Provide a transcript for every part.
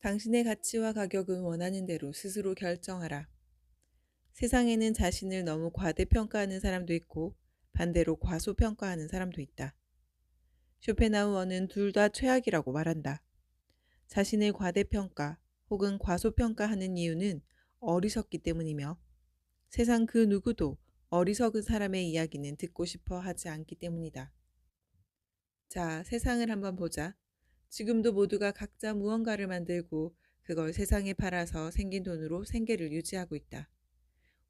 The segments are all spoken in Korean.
당신의 가치와 가격은 원하는 대로 스스로 결정하라. 세상에는 자신을 너무 과대평가하는 사람도 있고 반대로 과소평가하는 사람도 있다. 쇼펜하우어는 둘 다 최악이라고 말한다. 자신을 과대평가 혹은 과소평가하는 이유는 어리석기 때문이며 세상 그 누구도 어리석은 사람의 이야기는 듣고 싶어 하지 않기 때문이다. 자, 세상을 한번 보자. 지금도 모두가 각자 무언가를 만들고 그걸 세상에 팔아서 생긴 돈으로 생계를 유지하고 있다.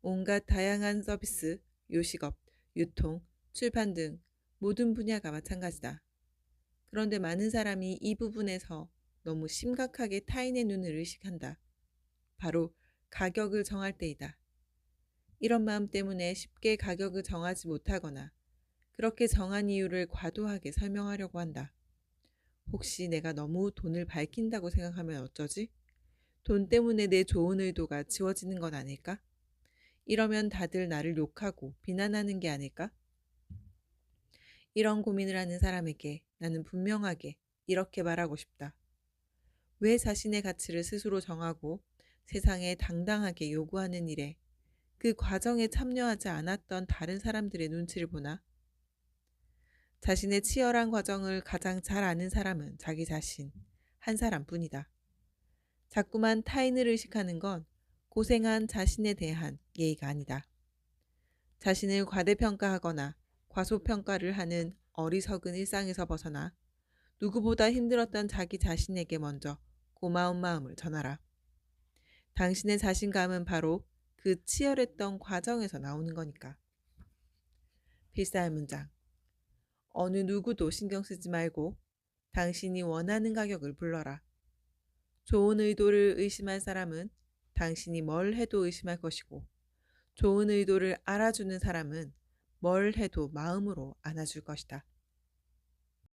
온갖 다양한 서비스, 요식업, 유통, 출판 등 모든 분야가 마찬가지다. 그런데 많은 사람이 이 부분에서 너무 심각하게 타인의 눈을 의식한다. 바로 가격을 정할 때이다. 이런 마음 때문에 쉽게 가격을 정하지 못하거나 그렇게 정한 이유를 과도하게 설명하려고 한다. 혹시 내가 너무 돈을 밝힌다고 생각하면 어쩌지? 돈 때문에 내 좋은 의도가 지워지는 건 아닐까? 이러면 다들 나를 욕하고 비난하는 게 아닐까? 이런 고민을 하는 사람에게 나는 분명하게 이렇게 말하고 싶다. 왜 자신의 가치를 스스로 정하고 세상에 당당하게 요구하는 일에 그 과정에 참여하지 않았던 다른 사람들의 눈치를 보나? 자신의 치열한 과정을 가장 잘 아는 사람은 자기 자신, 한 사람뿐이다. 자꾸만 타인을 의식하는 건 고생한 자신에 대한 예의가 아니다. 자신을 과대평가하거나 과소평가를 하는 어리석은 일상에서 벗어나 누구보다 힘들었던 자기 자신에게 먼저 고마운 마음을 전하라. 당신의 자신감은 바로 그 치열했던 과정에서 나오는 거니까. 필사의 문장. 어느 누구도 신경 쓰지 말고 당신이 원하는 가격을 불러라. 좋은 의도를 의심할 사람은 당신이 뭘 해도 의심할 것이고, 좋은 의도를 알아주는 사람은 뭘 해도 마음으로 안아줄 것이다.